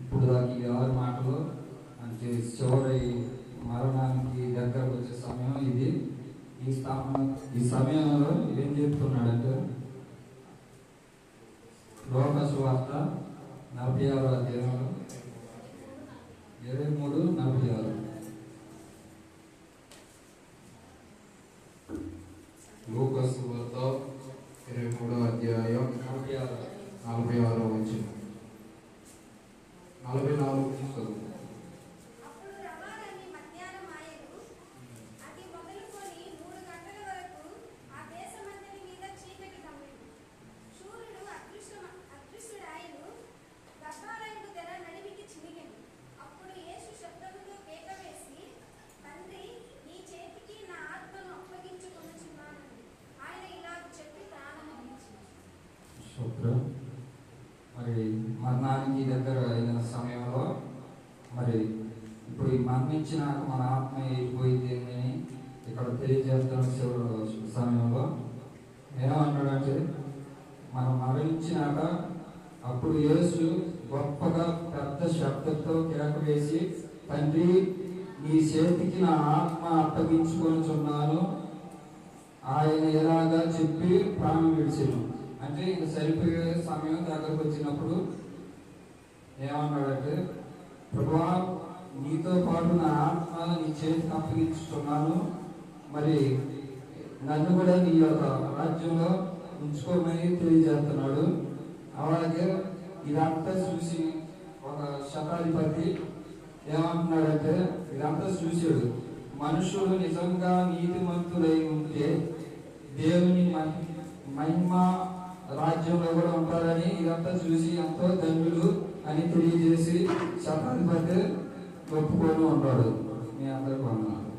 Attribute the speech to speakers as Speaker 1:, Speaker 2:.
Speaker 1: ఇప్పుడు దాకా ఈ ఆరు మాటలు అంటే చివరి మరణానికి దగ్గరకు వచ్చే సమయం ఇది. ఈ స్థానం ఈ సమయంలో ఏం చెప్తున్నాడంటే లోకసు వార్త నలభై ఆరు అధ్యాయంలో ఇరవై మూడు నలభై ఆరు.
Speaker 2: లూకస్ వార్త ఇరవై మూడో అధ్యాయం
Speaker 1: నలభై ఆరు.
Speaker 2: నలభై ఆరో వచ్చిన నలభై నాలుగు చదువు
Speaker 3: అప్పుడు
Speaker 1: మరి మరణానికి దగ్గర అయిన సమయంలో మరి ఇప్పుడు ఈ మరణించినాక మన ఆత్మ వెళ్ళిపోయింది అని ఇక్కడ తెలియజేస్తున్న శివుడు సమయంలో ఏమన్నాడంటే మనం మరణించినాక అప్పుడు యేసు గొప్పగా పెద్ద శబ్దంతో కేక వేసి తండ్రి నీ చేతికి నా ఆత్మ అప్పగించుకొనుచున్నాను ఆయన ఎలాగా చెప్పి ప్రాణం విడిచిను అంటే ఇంక సరిపోయే సమయం దగ్గరకు వచ్చినప్పుడు ఏమన్నాడంటే ప్రభా నీతో పాటు నా ఆత్మ నీ చేతికి అప్పగించుతున్నాను. మరి నన్ను కూడా నీ యొక్క రాజ్యంలో ఉంచుకోమని తెలియజేస్తున్నాడు. అలాగే ఇదంతా చూసి ఒక శతాధిపతి ఏమంటున్నాడంటే ఇదంతా చూశాడు మనుషులు నిజంగా నీతిమంతులై ఉంటే దేవుని మహి- మహిమ రాజ్యంలో కూడా ఉంటారని ఇదంతా చూసి ఎంతో ధన్యులు అని తెలియజేసి శతాధిపతి ఒప్పుకొని ఉన్నాడు మీ అందరికీ వందనాలు.